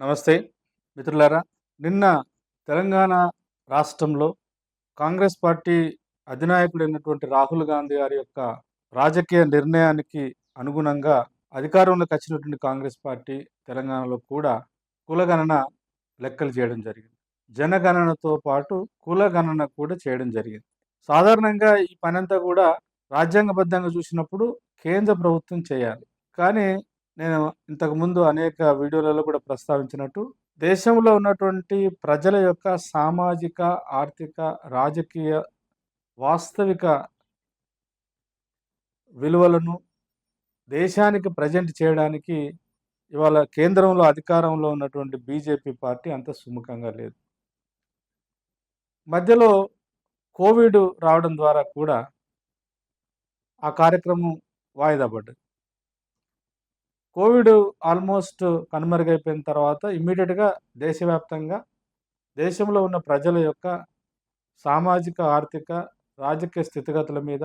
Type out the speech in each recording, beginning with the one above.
నమస్తే మిత్రులారా. నిన్న తెలంగాణ రాష్ట్రంలో కాంగ్రెస్ పార్టీ అధినాయకుడైనటువంటి రాహుల్ గాంధీ గారి యొక్క రాజకీయ నిర్ణయానికి అనుగుణంగా అధికారంలోకి వచ్చినటువంటి కాంగ్రెస్ పార్టీ తెలంగాణలో కూడా కులగణన లెక్కలు చేయడం జరిగింది. జనగణనతో పాటు కులగణన కూడా చేయడం జరిగింది. సాధారణంగా ఈ పనంతా కూడా రాజ్యాంగబద్ధంగా చూసినప్పుడు కేంద్ర ప్రభుత్వం చేయాలి. కానీ నేను ఇంతకుముందు అనేక వీడియోలలో కూడా ప్రస్తావించినట్టు దేశంలో ఉన్నటువంటి ప్రజల యొక్క సామాజిక ఆర్థిక రాజకీయ వాస్తవిక విలువలను దేశానికి ప్రజెంట్ చేయడానికి ఇవాళ కేంద్రంలో అధికారంలో ఉన్నటువంటి బీజేపీ పార్టీ అంత సుముఖంగా లేదు. మధ్యలో కోవిడ్ రావడం ద్వారా కూడా ఆ కార్యక్రమం వాయిదా పడ్డది. కోవిడ్ ఆల్మోస్ట్ కనుమరుగైపోయిన తర్వాత ఇమ్మీడియట్గా దేశవ్యాప్తంగా దేశంలో ఉన్న ప్రజల యొక్క సామాజిక ఆర్థిక రాజకీయ స్థితిగతుల మీద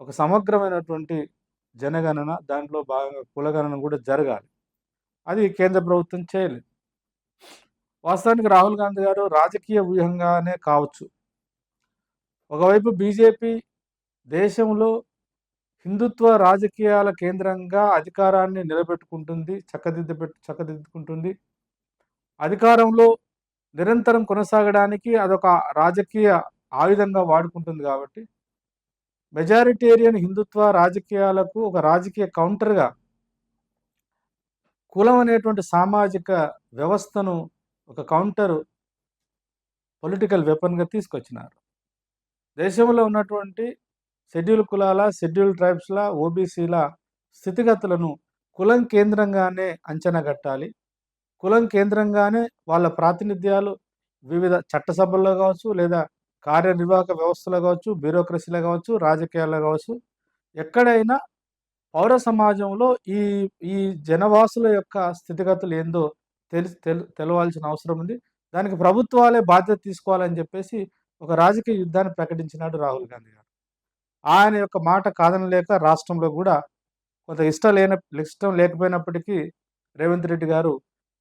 ఒక సమగ్రమైనటువంటి జనగణన దాంట్లో భాగంగా కులగణన కూడా జరగాలి. అది కేంద్ర ప్రభుత్వం చేయలేదు. వాస్తవానికి రాహుల్ గాంధీ గారు రాజకీయ వ్యూహంగానే కావచ్చు. ఒకవైపు బీజేపీ దేశంలో హిందుత్వ రాజకీయాల కేంద్రంగా అధికారాన్ని నిలబెట్టుకుంటుంది చక్కదిద్ద చక్కదిద్దుకుంటుంది. అధికారంలో నిరంతరం కొనసాగడానికి అదొక రాజకీయ ఆయుధంగా వాడుకుంటుంది కాబట్టి మెజారిటేరియన్ హిందుత్వ రాజకీయాలకు ఒక రాజకీయ కౌంటర్గా కులం అనేటువంటి సామాజిక వ్యవస్థను ఒక కౌంటర్ పొలిటికల్ వెపన్గా తీసుకొచ్చినారు. దేశంలో ఉన్నటువంటి షెడ్యూల్ కులాల షెడ్యూల్ ట్రైబ్స్ల ఓబీసీల స్థితిగతులను కులం కేంద్రంగానే అంచనా కట్టాలి. కులం కేంద్రంగానే వాళ్ళ ప్రాతినిధ్యాలు వివిధ చట్టసభల్లో కావచ్చు లేదా కార్యనిర్వాహక వ్యవస్థలో కావచ్చు బ్యూరోక్రసీలో కావచ్చు రాజకీయాల్లో కావచ్చు. ఎక్కడైనా పౌర సమాజంలో ఈ ఈ జనవాసుల యొక్క స్థితిగతులు ఏందో తెలి తెలవాల్సిన అవసరం ఉంది. దానికి ప్రభుత్వాలే బాధ్యత తీసుకోవాలని చెప్పేసి ఒక రాజకీయ యుద్ధాన్ని ప్రకటించినాడు రాహుల్ గాంధీ గారు. ఆయన యొక్క మాట కాదనలేక రాష్ట్రంలో కూడా కొంత ఇష్టం లేన ఇష్టం లేకపోయినప్పటికీ రేవంత్ రెడ్డి గారు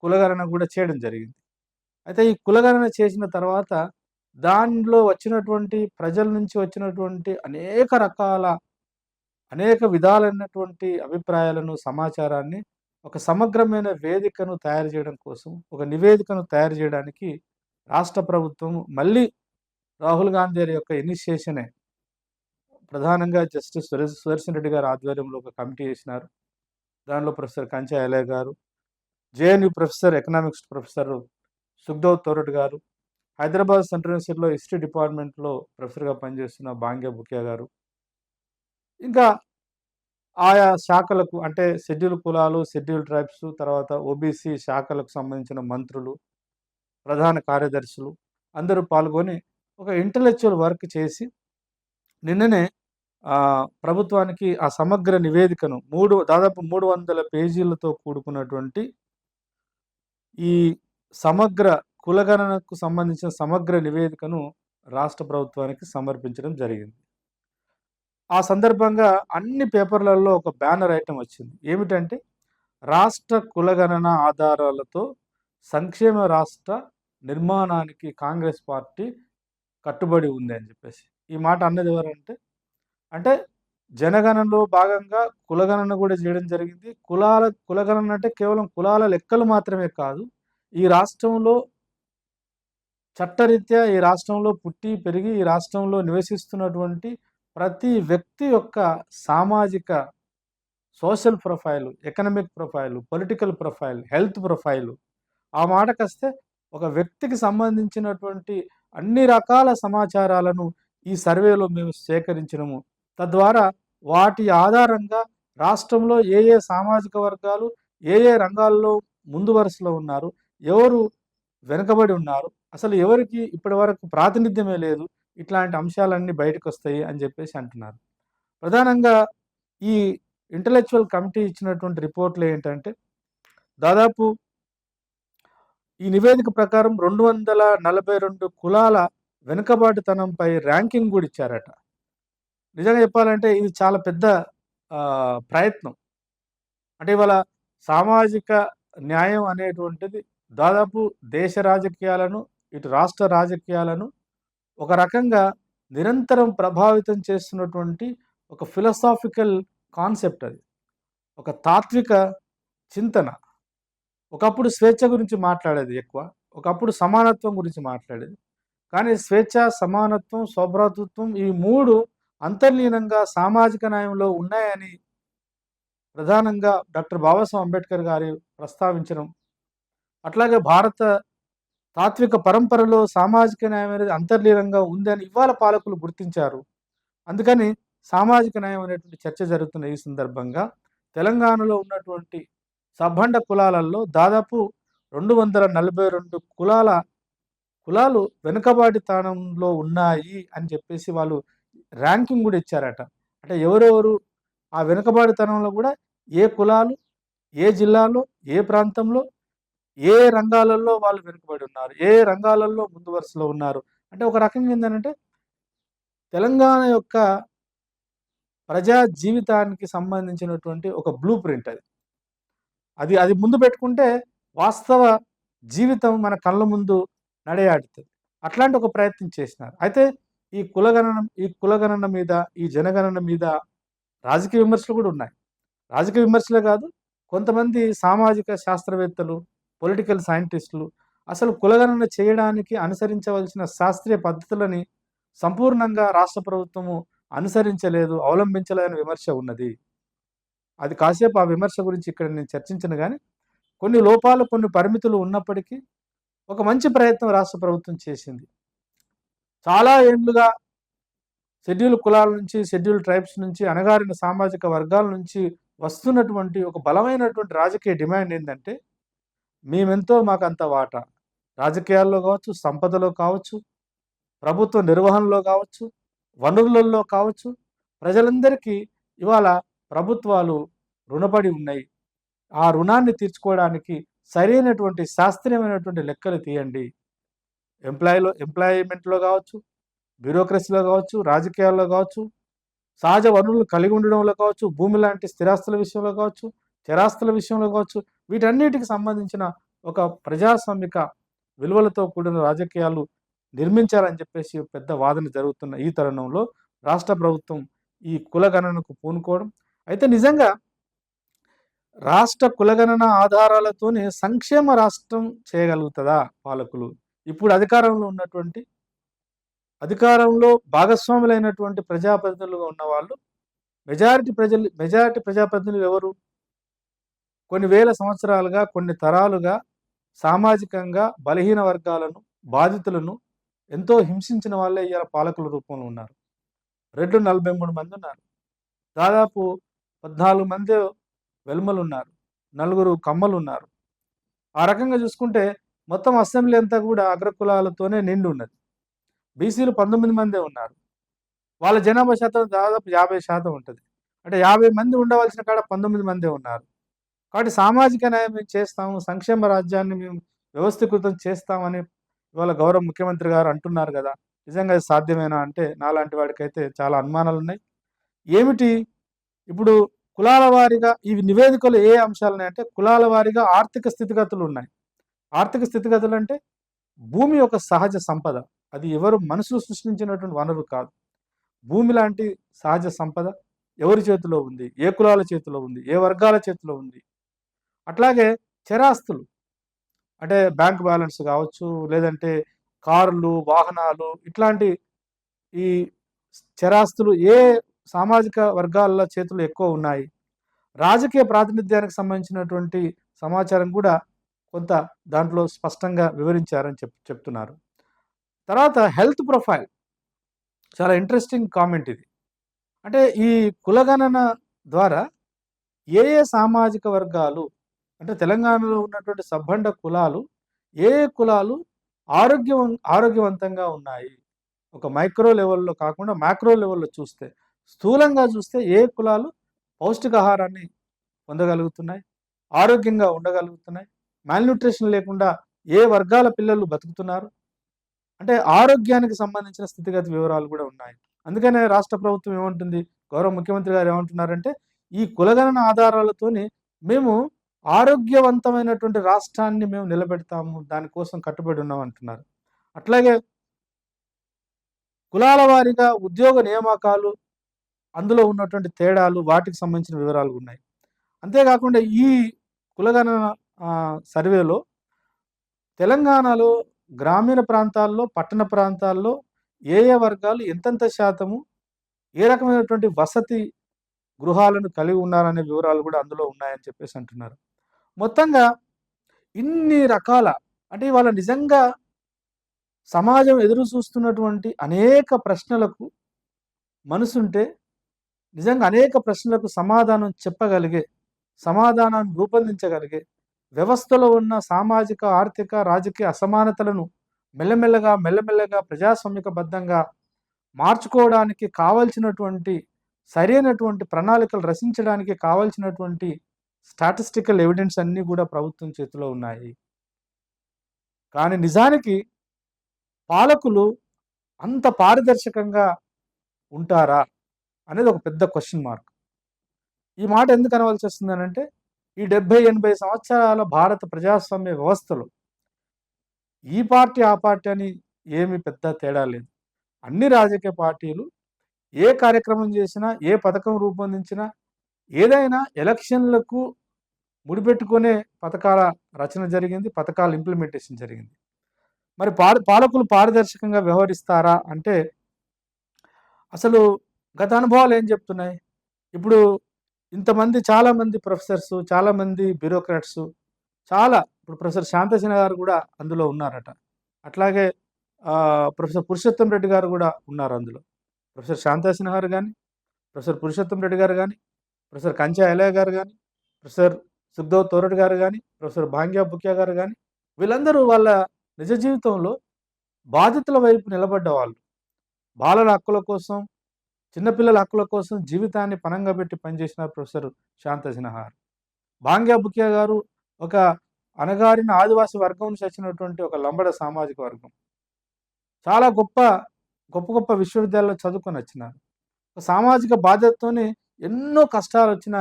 కులగణన కూడా చేయడం జరిగింది. అయితే ఈ కులగణన చేసిన తర్వాత దానిలో వచ్చినటువంటి ప్రజల నుంచి వచ్చినటువంటి అనేక రకాల అనేక విధాలైనటువంటి అభిప్రాయాలను సమాచారాన్ని ఒక సమగ్రమైన వేదికను తయారు చేయడం కోసం ఒక నివేదికను తయారు చేయడానికి రాష్ట్ర ప్రభుత్వం మళ్ళీ రాహుల్ గాంధీ యొక్క ఇనిషియేషనే ప్రధానంగా జస్టిస్ సుదర్శన్ రెడ్డి గారు ఆధ్వర్యంలో ఒక కమిటీ వేసినారు. దానిలో ప్రొఫెసర్ కంచా ఎలయ్ గారు JNU professor economics professor Sukhdeo Thorat గారు హైదరాబాద్ సెంట్రల్ యూనివర్సిటీలో హిస్టరీ డిపార్ట్మెంట్లో ప్రొఫెసర్గా పనిచేస్తున్న బాంగ్య బుకియా గారు. ఇంకా ఆయా శాఖలకు అంటే షెడ్యూల్ కులాలు షెడ్యూల్ ట్రైబ్స్ తర్వాత ఓబీసీ శాఖలకు సంబంధించిన మంత్రులు ప్రధాన కార్యదర్శులు అందరూ పాల్గొని ఒక ఇంటలెక్చువల్ వర్క్ చేసి నిన్ననే ప్రభుత్వానికి ఆ సమగ్ర నివేదికను మూడు దాదాపు మూడు వందల పేజీలతో కూడుకున్నటువంటి ఈ సమగ్ర కులగణనకు సంబంధించిన సమగ్ర నివేదికను రాష్ట్ర ప్రభుత్వానికి సమర్పించడం జరిగింది. ఆ సందర్భంగా అన్ని పేపర్లలో ఒక బ్యానర్ ఐటెం వచ్చింది. ఏమిటంటే రాష్ట్ర కులగణన ఆధారాలతో సంక్షేమ రాష్ట్ర నిర్మాణానికి కాంగ్రెస్ పార్టీ కట్టుబడి ఉంది అని చెప్పేసి. ఈ మాట అన్నది ఎవరంటే అంటే జనగణనలో భాగంగా కులగణన కూడా చేయడం జరిగింది. కులాల కులగణన అంటే కేవలం కులాల లెక్కలు మాత్రమే కాదు ఈ రాష్ట్రంలో చట్టరీత్యా ఈ రాష్ట్రంలో పుట్టి పెరిగి ఈ రాష్ట్రంలో నివసిస్తున్నటువంటి ప్రతి వ్యక్తి యొక్క సామాజిక social profile economic profile political profile health profile ఆ మాటకొస్తే ఒక వ్యక్తికి సంబంధించినటువంటి అన్ని రకాల సమాచారాలను ఈ సర్వేలో మేము సేకరించినము. తద్వారా వాటి ఆధారంగా రాష్ట్రంలో ఏ ఏ సామాజిక వర్గాలు ఏ ఏ రంగాల్లో ముందు వరుసలో ఉన్నారు ఎవరు వెనుకబడి ఉన్నారు అసలు ఎవరికి ఇప్పటి వరకు ప్రాతినిధ్యమే లేదు ఇట్లాంటి అంశాలన్నీ బయటకు వస్తాయి అని చెప్పేసి అంటున్నారు. ప్రధానంగా ఈ ఇంటలెక్చువల్ కమిటీ ఇచ్చినటువంటి రిపోర్ట్లు ఏంటంటే దాదాపు ఈ నివేదిక ప్రకారం రెండు వందల నలభై రెండు కులాల వెనుకబాటుతనంపై ర్యాంకింగ్ కూడా ఇచ్చారట. నిజంగా చెప్పాలంటే ఇది చాలా పెద్ద ప్రయత్నం. అంటే ఇవాళ సామాజిక న్యాయం అనేటువంటిది దాదాపు దేశ రాజకీయాలను ఇటు రాష్ట్ర రాజకీయాలను ఒక రకంగా నిరంతరం ప్రభావితం చేస్తున్నటువంటి ఒక ఫిలసాఫికల్ కాన్సెప్ట్ అది. ఒక తాత్విక చింతన. ఒకప్పుడు స్వేచ్ఛ గురించి మాట్లాడేది ఎక్కువ ఒకప్పుడు సమానత్వం గురించి మాట్లాడేది. కానీ స్వేచ్ఛ సమానత్వం సౌభ్రాతృత్వం ఈ మూడు అంతర్లీనంగా సామాజిక న్యాయంలో ఉన్నాయని ప్రధానంగా డాక్టర్ బాబాసాహెబ్ అంబేద్కర్ గారి ప్రస్తావించడం. అట్లాగే భారత తాత్విక పరంపరలో సామాజిక న్యాయం అనేది అంతర్లీనంగా ఉందని ఇవాళ పాలకులు గుర్తించారు. అందుకని సామాజిక న్యాయం అనేటువంటి చర్చ జరుగుతున్న ఈ సందర్భంగా తెలంగాణలో ఉన్నటువంటి సబ్బండ కులాలలో దాదాపు రెండు వందల నలభై రెండు కులాల కులాలు వెనుకబాటుతనంలో ఉన్నాయి అని చెప్పేసి వాళ్ళు ర్యాంకింగ్ కూడా ఇచ్చారట. అంటే ఎవరెవరు ఆ వెనుకబాటుతనంలో కూడా ఏ కులాలు ఏ జిల్లాలో ఏ ప్రాంతంలో ఏ రంగాలలో వాళ్ళు వెనుకబడి ఉన్నారు ఏ రంగాలలో ముందు వరుసలో ఉన్నారు. అంటే ఒక రకంగా ఏంటంటే తెలంగాణ యొక్క ప్రజా జీవితానికి సంబంధించినటువంటి ఒక బ్లూ ప్రింట్ అది. అది అది ముందు పెట్టుకుంటే వాస్తవ జీవితం మన కళ్ళ ముందు నడయాడుతుంది అట్లాంటి ఒక ప్రయత్నం చేసినారు. అయితే ఈ కులగణన ఈ కులగణన మీద ఈ జనగణన మీద రాజకీయ విమర్శలు కూడా ఉన్నాయి. రాజకీయ విమర్శలే కాదు కొంతమంది సామాజిక శాస్త్రవేత్తలు పొలిటికల్ సైంటిస్టులు అసలు కులగణన చేయడానికి అనుసరించవలసిన శాస్త్రీయ పద్ధతులని సంపూర్ణంగా రాష్ట్ర ప్రభుత్వము అనుసరించలేదు అవలంబించలేదని విమర్శ ఉన్నది. అది కాసేపు ఆ విమర్శ గురించి ఇక్కడ నేను చర్చించను కానీ కొన్ని లోపాలు కొన్ని పరిమితులు ఉన్నప్పటికీ ఒక మంచి ప్రయత్నం రాష్ట్ర ప్రభుత్వం చేసింది. చాలా ఏళ్ళుగా షెడ్యూల్ కులాల నుంచి షెడ్యూల్ ట్రైబ్స్ నుంచి అణగారిన సామాజిక వర్గాల నుంచి వస్తున్నటువంటి ఒక బలమైనటువంటి రాజకీయ డిమాండ్ ఏంటంటే మేమెంతో మాకు అంత వాటా. రాజకీయాల్లో కావచ్చు సంపదలో కావచ్చు ప్రభుత్వ నిర్వహణలో కావచ్చు వనరులలో కావచ్చు ప్రజలందరికీ ఇవాళ ప్రభుత్వాలు రుణపడి ఉన్నాయి. ఆ రుణాన్ని తీర్చుకోవడానికి సరైనటువంటి శాస్త్రీయమైనటువంటి లెక్కలు తీయండి. ఎంప్లాయీలో ఎంప్లాయ్మెంట్లో కావచ్చు బ్యూరోక్రసీలో కావచ్చు రాజకీయాల్లో కావచ్చు సహజ వనరులు కలిగి ఉండడంలో కావచ్చు భూమి లాంటి స్థిరాస్తుల విషయంలో కావచ్చు చరాస్తుల విషయంలో కావచ్చు వీటన్నిటికి సంబంధించిన ఒక ప్రజాస్వామిక విలువలతో కూడిన రాజకీయాలు నిర్మించాలని చెప్పేసి పెద్ద వాదన జరుగుతున్న ఈ తరుణంలో రాష్ట్ర ప్రభుత్వం ఈ కులగణనకు పూనుకోవడం. అయితే నిజంగా రాష్ట్ర కులగణన ఆధారాలతోనే సంక్షేమ రాష్ట్రం చేయగలుగుతుందా పాలకులు? ఇప్పుడు అధికారంలో ఉన్నటువంటి అధికారంలో భాగస్వాములైనటువంటి ప్రజాప్రతినిధులుగా ఉన్నవాళ్ళు మెజారిటీ ప్రజలు మెజారిటీ ప్రజాప్రతినిధులు ఎవరు? కొన్ని వేల సంవత్సరాలుగా కొన్ని తరాలుగా సామాజికంగా బలహీన వర్గాలను బాధితులను ఎంతో హింసించిన వాళ్ళే ఇవాళ పాలకుల రూపంలో ఉన్నారు. రెండు నలభై మూడు మంది ఉన్నారు. దాదాపు పద్నాలుగు మంది వెలుమలు ఉన్నారు నలుగురు కమ్మలు ఉన్నారు ఆ రకంగా చూసుకుంటే మొత్తం అసెంబ్లీ అంతా కూడా అగ్రకులాలతోనే నిండి ఉన్నది బీసీలు పంతొమ్మిది మందే ఉన్నారు. వాళ్ళ జనాభా శాతం దాదాపు యాభై శాతం ఉంటుంది. అంటే యాభై మంది ఉండవలసిన కాడ పంతొమ్మిది మందే ఉన్నారు. కాబట్టి సామాజిక న్యాయం మేము చేస్తాము సంక్షేమ రాజ్యాన్ని మేము వ్యవస్థీకృతం చేస్తామని ఇవాళ గౌరవ ముఖ్యమంత్రి గారు అంటున్నారు కదా. నిజంగా సాధ్యమేనా అంటే నాలాంటి వాడికైతే చాలా అనుమానాలు ఉన్నాయి ఏమిటి? ఇప్పుడు కులాల వారీగా ఈ నివేదికలు ఏ అంశాలు ఉన్నాయంటే కులాల వారీగా ఆర్థిక స్థితిగతులు ఉన్నాయి. ఆర్థిక స్థితిగతులు అంటే భూమి ఒక సహజ సంపద. అది ఎవరు మనుషులు సృష్టించినటువంటి వనరు కాదు. భూమి లాంటి సహజ సంపద ఎవరి చేతిలో ఉంది? ఏ కులాల చేతిలో ఉంది? ఏ వర్గాల చేతిలో ఉంది? అట్లాగే చరాస్తులు అంటే బ్యాంక్ బ్యాలెన్స్ కావచ్చు లేదంటే కార్లు వాహనాలు ఇట్లాంటి ఈ చరాస్తులు ఏ సామాజిక వర్గాల చేతులు ఎక్కువ ఉన్నాయి. రాజకీయ ప్రాతినిధ్యానికి సంబంధించినటువంటి సమాచారం కూడా కొంత దాంట్లో స్పష్టంగా వివరించారని చెప్ చెప్తున్నారు. తర్వాత హెల్త్ ప్రొఫైల్. చాలా ఇంట్రెస్టింగ్ కామెంట్ ఇది. అంటే ఈ కులగణన ద్వారా ఏ ఏ సామాజిక వర్గాలు అంటే తెలంగాణలో ఉన్నటువంటి సబ్బండ కులాలు ఏ ఏ కులాలు ఆరోగ్యవం ఆరోగ్యవంతంగా ఉన్నాయి. ఒక మైక్రో లెవెల్లో కాకుండా మ్యాక్రో లెవెల్లో చూస్తే స్థూలంగా చూస్తే ఏ కులాలు పౌష్టికాహారాన్ని పొందగలుగుతున్నాయి? ఆరోగ్యంగా ఉండగలుగుతున్నాయి? మాల్న్యూట్రిషన్ లేకుండా ఏ వర్గాల పిల్లలు బతుకుతున్నారు? అంటే ఆరోగ్యానికి సంబంధించిన స్థితిగతి వివరాలు కూడా ఉన్నాయి. అందుకనే రాష్ట్ర ప్రభుత్వం ఏమంటుంది? గౌరవ ముఖ్యమంత్రి గారు ఏమంటున్నారంటే ఈ కులగణన ఆధారాలతోని మేము ఆరోగ్యవంతమైనటువంటి రాష్ట్రాన్ని మేము నిలబెడతాము దానికోసం కట్టుబడి ఉన్నాం అంటున్నారు. అట్లాగే కులాల వారీగా ఉద్యోగ నియామకాలు అందులో ఉన్నటువంటి తేడాలు వాటికి సంబంధించిన వివరాలు ఉన్నాయి. అంతేకాకుండా ఈ కులగణన సర్వేలో తెలంగాణలో గ్రామీణ ప్రాంతాల్లో పట్టణ ప్రాంతాల్లో ఏ ఏ వర్గాలు ఎంతెంత శాతము ఏ రకమైనటువంటి వసతి గృహాలను కలిగి ఉన్నారనే వివరాలు కూడా అందులో ఉన్నాయని చెప్పేసి అంటున్నారు. మొత్తంగా ఇన్ని రకాల అంటే ఇవాళ నిజంగా సమాజం ఎదురు చూస్తున్నటువంటి అనేక ప్రశ్నలకు మనసుంటే నిజంగా అనేక ప్రశ్నలకు సమాధానం చెప్పగలిగే సమాధానాన్ని రూపొందించగలిగే వ్యవస్థలో ఉన్న సామాజిక ఆర్థిక రాజకీయ అసమానతలను మెల్లమెల్లగా మెల్లమెల్లగా ప్రజాస్వామికబద్ధంగా మార్చుకోవడానికి కావలసినటువంటి సరైనటువంటి ప్రణాళికలు రచించడానికి కావలసినటువంటి స్టాటిస్టికల్ ఎవిడెన్స్ అన్నీ కూడా ప్రభుత్వం చేతిలో ఉన్నాయి. కానీ నిజానికి పాలకులు అంత పారదర్శకంగా ఉంటారా? అనేది ఒక పెద్ద క్వశ్చన్ మార్క్ ఈ మాట ఎందుకు అనవలసి వస్తుంది అంటే ఈ డెబ్బై ఎనభై సంవత్సరాల భారత ప్రజాస్వామ్య వ్యవస్థలో ఈ పార్టీ ఆ పార్టీ అని ఏమి పెద్ద తేడా లేదు. అన్ని రాజకీయ పార్టీలు ఏ కార్యక్రమం చేసినా ఏ పథకం రూపొందించినా ఏదైనా ఎలక్షన్లకు ముడిపెట్టుకునే పథకాల రచన జరిగింది పథకాల ఇంప్లిమెంటేషన్ జరిగింది. మరి పాల పాలకులు పారదర్శకంగా వ్యవహరిస్తారా అంటే అసలు గత అనుభవాలు ఏం చెప్తున్నాయి? ఇప్పుడు ఇంతమంది చాలామంది ప్రొఫెసర్స్ చాలామంది బ్యూరోక్రాట్స్ చాలా ఇప్పుడు ప్రొఫెసర్ శాంతసేన గారు కూడా అందులో ఉన్నారట. అట్లాగే ప్రొఫెసర్ పురుషోత్తం రెడ్డి గారు కూడా ఉన్నారు అందులో. ప్రొఫెసర్ శాంతసేన గారు కానీ ప్రొఫెసర్ పురుషోత్తం రెడ్డి గారు కానీ ప్రొఫెసర్ కంచా అలయ గారు కానీ ప్రొఫెసర్ సుఖ్దేవ్ తోరట్ గారు కానీ ప్రొఫెసర్ భాంగ్యా బుక్యా గారు కానీ వీళ్ళందరూ వాళ్ళ నిజ జీవితంలో బాధితుల వైపు నిలబడ్డ వాళ్ళు. బాలల హక్కుల కోసం చిన్నపిల్లల హక్కుల కోసం జీవితాన్ని పనంగా పెట్టి పనిచేసిన ప్రొఫెసర్ శాంత సిన్హార్ భాంగ్యా బుకియా గారు ఒక అనగారిన ఆదివాసి వర్గం నుంచి వచ్చినటువంటి ఒక లంబడ సామాజిక వర్గం. చాలా గొప్ప గొప్ప గొప్ప విశ్వవిద్యాలయాల్లో చదువుకొని వచ్చినారు. సామాజిక బాధ్యతతోని ఎన్నో కష్టాలు వచ్చిన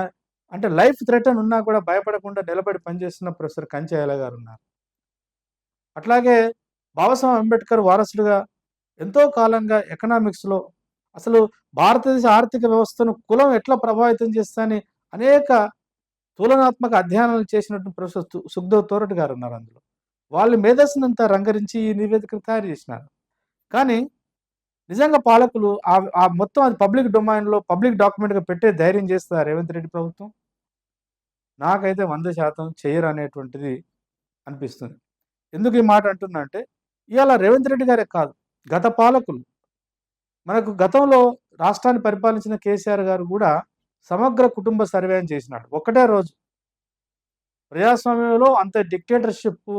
అంటే లైఫ్ థ్రెటన్ ఉన్నా కూడా భయపడకుండా నిలబడి పనిచేస్తున్న ప్రొఫెసర్ కంచాయల గారు ఉన్నారు. అట్లాగే బాబాసాహెబ్ అంబేద్కర్ వారసులుగా ఎంతో కాలంగా ఎకనామిక్స్లో అసలు భారతదేశ ఆర్థిక వ్యవస్థను కులం ఎట్లా ప్రభావితం చేస్తాయని అనేక తులనాత్మక అధ్యయనాలు చేసినట్టు ప్రొఫెసర్ సుఖదేవ్ తోరట్ గారు ఉన్నారు అందులో. వాళ్ళు మేధస్సునంతా రంగరించి ఈ నివేదికను తయారు చేసినారు. కానీ నిజంగా పాలకులు ఆ ఆ మొత్తం అది పబ్లిక్ డొమైన్లో పబ్లిక్ డాక్యుమెంట్గా పెట్టే ధైర్యం చేస్తారు రేవంత్ రెడ్డి ప్రభుత్వం? నాకైతే వంద శాతం చేయరు అనేటువంటిది అనిపిస్తుంది. ఎందుకు ఈ మాట అంటున్నా అంటే ఇవాళ రేవంత్ రెడ్డి గారే కాదు గత పాలకులు మనకు గతంలో రాష్ట్రాన్ని పరిపాలించిన కేసీఆర్ గారు కూడా సమగ్ర కుటుంబ సర్వే అని చేసినాడు. ఒకటే రోజు. ప్రజాస్వామ్యంలో అంత డిక్టేటర్షిప్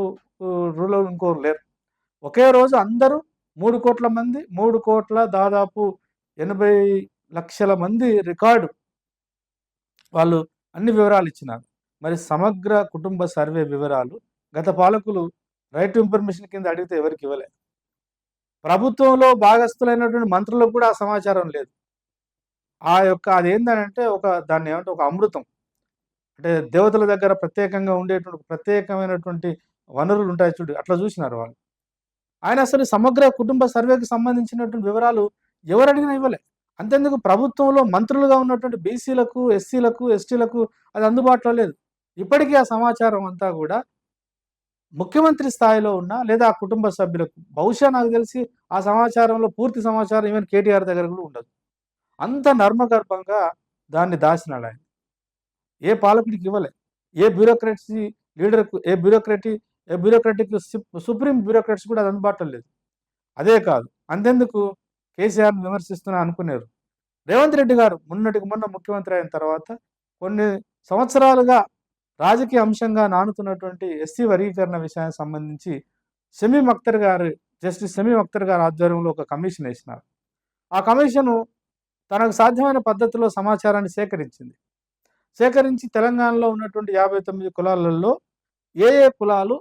రూల్ ఇంకోరు లేరు. ఒకే రోజు అందరూ మూడు కోట్ల మంది మూడు కోట్ల దాదాపు ఎనభై లక్షల మంది రికార్డు వాళ్ళు అన్ని వివరాలు ఇచ్చినారు. మరి సమగ్ర కుటుంబ సర్వే వివరాలు గత పాలకులు రైట్ టు ఇన్ఫర్మేషన్ కింద అడిగితే ఎవరికి ఇవ్వలేదు ప్రభుత్వంలో భాగస్థులైనటువంటి మంత్రులకు కూడా ఆ సమాచారం లేదు. ఆ యొక్క అది ఏంటంటే ఒక దాన్ని ఏమంటే ఒక అమృతం. అంటే దేవతల దగ్గర ప్రత్యేకంగా ఉండేటువంటి ప్రత్యేకమైనటువంటి వనరులు ఉంటాయి చూడు అట్లా చూసినారు వాళ్ళు. ఆయన అసలు సమగ్ర కుటుంబ సర్వేకి సంబంధించినటువంటి వివరాలు ఎవరు అడిగినా ఇవ్వలే. అంతేందుకు ప్రభుత్వంలో మంత్రులుగా ఉన్నటువంటి బీసీలకు ఎస్సీలకు ఎస్టీలకు అది అందుబాటులో లేదు. ఇప్పటికీ ఆ సమాచారం అంతా కూడా ముఖ్యమంత్రి స్థాయిలో ఉన్న లేదా ఆ కుటుంబ సభ్యులకు బహుశా నాకు తెలిసి ఆ సమాచారంలో పూర్తి సమాచారం ఈవెన్ కేటీఆర్ దగ్గర కూడా ఉండదు. అంత నర్మగర్భంగా దాన్ని దాచినాడు ఆయన. ఏ పాలకుడికి ఇవ్వలే. ఏ బ్యూరోక్రట్సీ లీడర్కు ఏ బ్యూరోక్రటీ ఏ బ్యూరోక్రటిక్ సుప్రీం బ్యూరోక్రట్స్ కూడా అది అందుబాటులో లేదు. అదే కాదు అంతెందుకు కేసీఆర్ని విమర్శిస్తున్నా అనుకున్నారు రేవంత్ రెడ్డి గారు మొన్నటికి మొన్న ముఖ్యమంత్రి అయిన తర్వాత కొన్ని సంవత్సరాలుగా రాజకీయ అంశంగా నానుతున్నటువంటి ఎస్సీ వర్గీకరణ విషయానికి సంబంధించి సెమీ అఖ్తర్ గారు జస్టిస్ సెమీ అఖ్తర్ గారి ఆధ్వర్యంలో ఒక కమిషన్ వేసినారు. ఆ కమిషను తనకు సాధ్యమైన పద్ధతిలో సమాచారాన్ని సేకరించింది. సేకరించి తెలంగాణలో ఉన్నటువంటి యాభై తొమ్మిది కులాలలో ఏ ఏ కులాలు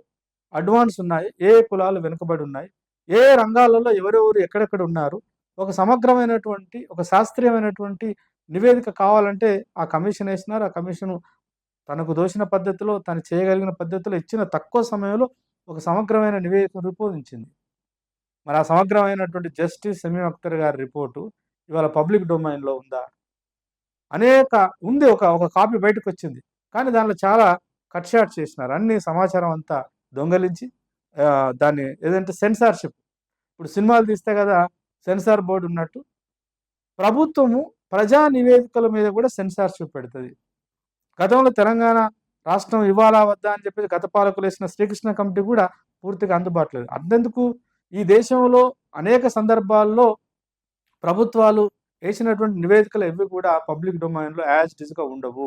అడ్వాన్స్ ఉన్నాయి ఏ ఏ కులాలు వెనుకబడి ఉన్నాయి ఏ ఏ రంగాలలో ఎవరెవరు ఎక్కడెక్కడ ఉన్నారు ఒక సమగ్రమైనటువంటి ఒక శాస్త్రీయమైనటువంటి నివేదిక కావాలంటే ఆ కమిషన్ వేసినారు. ఆ కమిషన్ తనకు దోచిన పద్ధతిలో తను చేయగలిగిన పద్ధతిలో ఇచ్చిన తక్కువ సమయంలో ఒక సమగ్రమైన నివేదిక రూపొందించింది. మరి ఆ సమగ్రమైనటువంటి జస్టిస్ సమీ అఖ్తర్ గారి రిపోర్టు ఇవాళ పబ్లిక్ డొమైన్లో ఉందా? అనేక ఉంది. ఒక ఒక కాపీ బయటకు వచ్చింది కానీ దానిలో చాలా కట్ షాట్ చేసినారు. అన్ని సమాచారం అంతా దొంగలించి దాన్ని ఏదంటే సెన్సార్షిప్. ఇప్పుడు సినిమాలు తీస్తే కదా సెన్సార్ బోర్డు ఉన్నట్టు. ప్రభుత్వము ప్రజా నివేదికల మీద కూడా సెన్సార్షిప్ పెడుతుంది. గతంలో తెలంగాణ రాష్ట్రం ఇవ్వాలా వద్దా అని చెప్పేసి గత పాలకులు వేసిన శ్రీకృష్ణ కమిటీ కూడా పూర్తిగా అందుబాటులో లేదు అంతెందుకు ఈ దేశంలో అనేక సందర్భాల్లో ప్రభుత్వాలు వేసినటువంటి నివేదికలు ఇవి కూడా పబ్లిక్ డొమైన్లో యాజ్ డిజ్గా ఉండవు.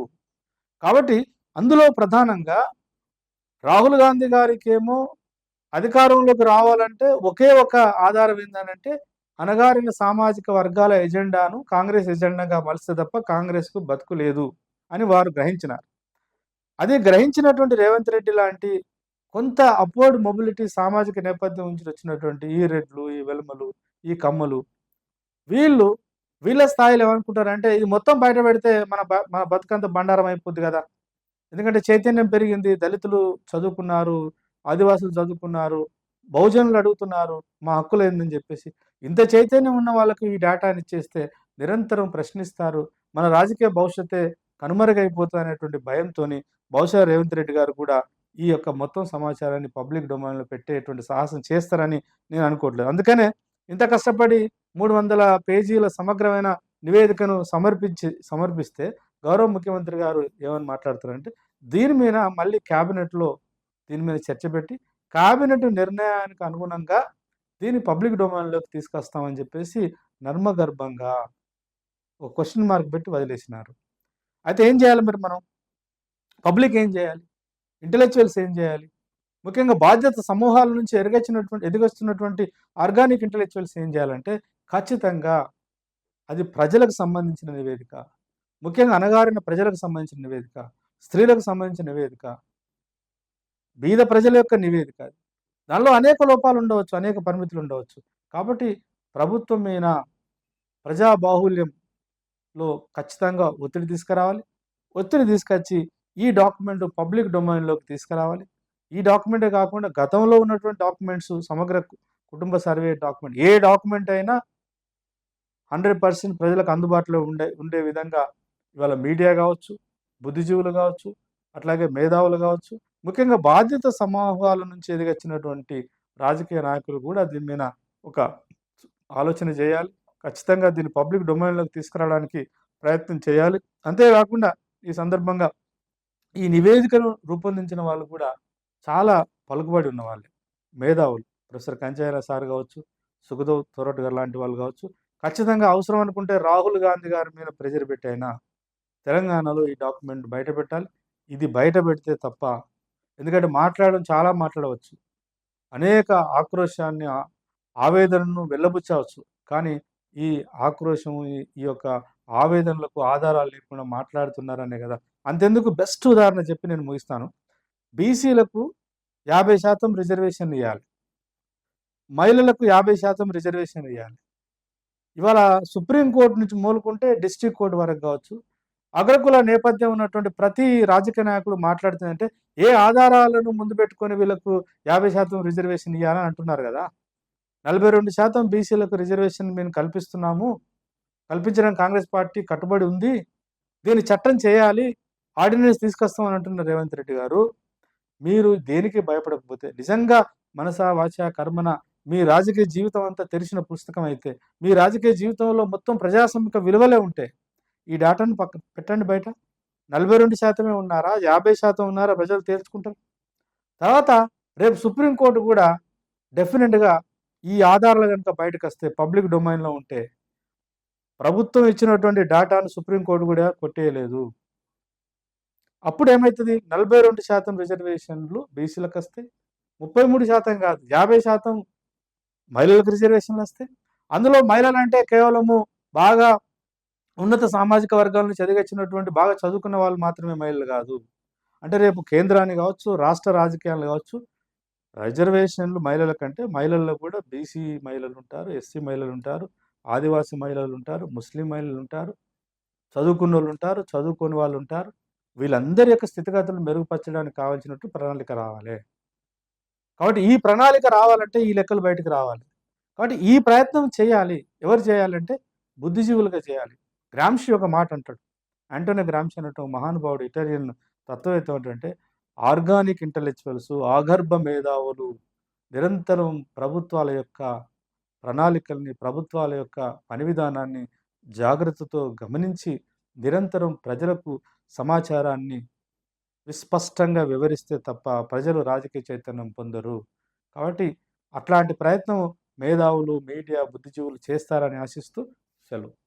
కాబట్టి అందులో ప్రధానంగా రాహుల్ గాంధీ గారికి ఏమో అధికారంలోకి రావాలంటే ఒకే ఒక ఆధారం ఏంటంటే అణగారిన సామాజిక వర్గాల ఎజెండాను కాంగ్రెస్ ఎజెండాగా మలిస్తే తప్ప కాంగ్రెస్కు బతుకు లేదు. అని వారు గ్రహించినారు. అది గ్రహించినటువంటి రేవంత్ రెడ్డి లాంటి కొంత అప్వర్డ్ మొబిలిటీ సామాజిక నేపథ్యం నుంచి వచ్చినటువంటి ఈ రెడ్లు ఈ వెల్మలు ఈ కమ్మలు వీళ్ళు వీళ్ళ స్థాయిలో ఏమనుకుంటారంటే ఇది మొత్తం బయట పెడితే మన బ- మన బతుకంత బండారం అయిపోద్ది కదా. ఎందుకంటే చైతన్యం పెరిగింది దళితులు చదువుకున్నారు ఆదివాసులు చదువుకున్నారు బహుజనులు అడుగుతున్నారు మా హక్కులు ఏందని చెప్పేసి ఇంత చైతన్యం ఉన్న వాళ్ళకి ఈ డేటాని ఇచ్చేస్తే నిరంతరం ప్రశ్నిస్తారు. మన రాజకీయ భవిష్యత్తే కనుమరుగైపోతుంది అనేటువంటి భయంతో బహుశా రేవంత్ రెడ్డి గారు కూడా ఈ యొక్క మొత్తం సమాచారాన్ని పబ్లిక్ డొమైన్లో పెట్టేటువంటి సాహసం చేస్తారని నేను అనుకోవట్లేదు. అందుకనే ఇంత కష్టపడి మూడు వందల పేజీల సమగ్రమైన నివేదికను సమర్పించి సమర్పిస్తే గౌరవ ముఖ్యమంత్రి గారు ఏమని మాట్లాడుతారంటే దీని మీద మళ్ళీ క్యాబినెట్లో దీని మీద చర్చ పెట్టి క్యాబినెట్ నిర్ణయానికి అనుగుణంగా దీన్ని పబ్లిక్ డొమైన్లోకి తీసుకొస్తామని చెప్పేసి నర్మగర్భంగా ఒక క్వశ్చన్ మార్క్ పెట్టి వదిలేసినారు. అయితే ఏం చేయాలి మరి మనం? పబ్లిక్ ఏం చేయాలి? ఇంటలెక్చువల్స్ ఏం చేయాలి? ముఖ్యంగా బాధ్యత సమూహాల నుంచి ఎరగచ్చినటువంటి ఎదిగొస్తున్నటువంటి ఆర్గానిక్ ఇంటలెక్చువల్స్ ఏం చేయాలంటే ఖచ్చితంగా అది ప్రజలకు సంబంధించిన నివేదిక ముఖ్యంగా అణగారిన ప్రజలకు సంబంధించిన నివేదిక స్త్రీలకు సంబంధించిన నివేదిక బీద ప్రజల యొక్క నివేదిక అది. దానిలో అనేక లోపాలు ఉండవచ్చు అనేక పరిమితులు ఉండవచ్చు. కాబట్టి ప్రభుత్వం మీద ప్రజా లో ఖచ్చితంగా ఒత్తిడి తీసుకురావాలి. ఒత్తిడి తీసుకొచ్చి ఈ డాక్యుమెంట్ పబ్లిక్ డొమైన్లోకి తీసుకురావాలి. ఈ డాక్యుమెంటే కాకుండా గతంలో ఉన్నటువంటి డాక్యుమెంట్స్ సమగ్ర కుటుంబ సర్వే డాక్యుమెంట్ ఏ డాక్యుమెంట్ అయినా హండ్రెడ్ పర్సెంట్ ప్రజలకు అందుబాటులో ఉండే ఉండే విధంగా ఇవాళ మీడియా కావచ్చు బుద్ధిజీవులు కావచ్చు అట్లాగే మేధావులు కావచ్చు ముఖ్యంగా బాధ్యత సమూహాల నుంచి ఎదిగచ్చినటువంటి రాజకీయ నాయకులు కూడా దీని మీద ఒక ఆలోచన చేయాలి. ఖచ్చితంగా దీన్ని పబ్లిక్ డొమైన్లోకి తీసుకురావడానికి ప్రయత్నం చేయాలి. అంతేకాకుండా ఈ సందర్భంగా ఈ నివేదికను రూపొందించిన వాళ్ళు కూడా చాలా పలుకుబడి ఉన్నవాళ్ళే. మేధావులు ప్రొఫెసర్ కంచయ్య సార్ కావచ్చు సుఖదేవ్ తోరట్ గారు లాంటి వాళ్ళు కావచ్చు. ఖచ్చితంగా అవసరం అనుకుంటే రాహుల్ గాంధీ గారి మీద ప్రెజర్ పెట్టైనా తెలంగాణలో ఈ డాక్యుమెంట్ బయట పెట్టాలి. ఇది బయట పెడితే తప్ప ఎందుకంటే మాట్లాడడం చాలా మాట్లాడవచ్చు. అనేక ఆక్రోశాన్ని ఆవేదనను వెళ్ళబుచ్చవచ్చు. కానీ ఈ ఆక్రోషం ఈ- ఈ యొక్క ఆవేదనలకు ఆధారాలు లేకుండా మాట్లాడుతున్నారనే కదా. అంతెందుకు? బెస్ట్ ఉదాహరణ చెప్పి నేను ముగిస్తాను. బీసీలకు యాభై శాతం రిజర్వేషన్ ఇవ్వాలి మహిళలకు యాభై శాతం రిజర్వేషన్ ఇవ్వాలి ఇవాళ సుప్రీంకోర్టు నుంచి మూలుకుంటే డిస్టిక్ కోర్టు వరకు కావచ్చు. అగ్రకుల నేపథ్యం ఉన్నటువంటి ప్రతి రాజకీయ నాయకుడు మాట్లాడుతుందంటే ఏ ఆధారాలను ముందు పెట్టుకొని వీళ్ళకు యాభై శాతం రిజర్వేషన్ ఇవ్వాలని అంటున్నారు కదా. నలభై రెండు శాతం బీసీలకు రిజర్వేషన్ మేము కల్పిస్తున్నాము. కల్పించడం కాంగ్రెస్ పార్టీ కట్టుబడి ఉంది. దీన్ని చట్టం చేయాలి. ఆర్డినెన్స్ తీసుకొస్తామని అంటున్నారు రేవంత్ రెడ్డి గారు. మీరు దేనికి భయపడకపోతే నిజంగా మనస వాచ కర్మన? మీ రాజకీయ జీవితం అంతా తెరిచిన పుస్తకం అయితే మీ రాజకీయ జీవితంలో మొత్తం ప్రజాస్వామిక విలువలే ఉంటాయి ఈ డేటాను పక్క పెట్టండి బయట. నలభై రెండు శాతమే ఉన్నారా? యాభై శాతం ఉన్నారా? ప్రజలు తేల్చుకుంటారు. తర్వాత రేపు సుప్రీంకోర్టు కూడా డెఫినెట్గా ఈ ఆధారాలు కనుక బయటకు వస్తే పబ్లిక్ డొమైన్లో ఉంటే ప్రభుత్వం ఇచ్చినటువంటి డేటాను సుప్రీంకోర్టు కూడా కొట్టేయలేదు. అప్పుడు ఏమవుతుంది నలభై రెండు శాతం రిజర్వేషన్లు బీసీలకు వస్తాయి ముప్పై మూడు శాతం కాదు యాభై శాతం మహిళలకు రిజర్వేషన్లు వస్తాయి అందులో మహిళలు అంటే కేవలము బాగా ఉన్నత సామాజిక వర్గాలను నుంచి బాగా చదువుకున్న వాళ్ళు మాత్రమే మహిళలు కాదు. అంటే రేపు కేంద్రాన్ని కావచ్చు రాష్ట్ర రాజకీయాలు కావచ్చు రిజర్వేషన్లు మహిళల కంటే మహిళల్లో కూడా బీసీ మహిళలు ఉంటారు ఎస్సీ మహిళలు ఉంటారు ఆదివాసీ మహిళలు ఉంటారు ముస్లిం మహిళలు ఉంటారు చదువుకున్న వాళ్ళు ఉంటారు చదువుకోని వాళ్ళు ఉంటారు వీళ్ళందరి యొక్క స్థితిగతులను మెరుగుపరచడానికి కావాల్సినట్టు ప్రణాళిక రావాలి. కాబట్టి ఈ ప్రణాళిక రావాలంటే ఈ లెక్కలు బయటకు రావాలి. కాబట్టి ఈ ప్రయత్నం చేయాలి. ఎవరు చేయాలంటే బుద్ధిజీవులుగా చేయాలి. గ్రామ్షి ఒక మాట అంటాడు ఆంటోనీ గ్రామ్షి అన్నట్టు మహానుభావుడు ఇటాలియన్ తత్వవేత్త ఏంటంటే ఆర్గానిక్ ఇంటలెక్చువల్స్ ఆగర్భ మేధావులు నిరంతరం ప్రభుత్వాల యొక్క ప్రణాళికల్ని ప్రభుత్వాల యొక్క పని విధానాన్ని జాగ్రత్తతో గమనించి నిరంతరం ప్రజలకు సమాచారాన్ని విస్పష్టంగా వివరిస్తే తప్ప ప్రజలు రాజకీయ చైతన్యం పొందరు. కాబట్టి అట్లాంటి ప్రయత్నం మేధావులు మీడియా బుద్ధిజీవులు చేస్తారని ఆశిస్తూ సెలవు.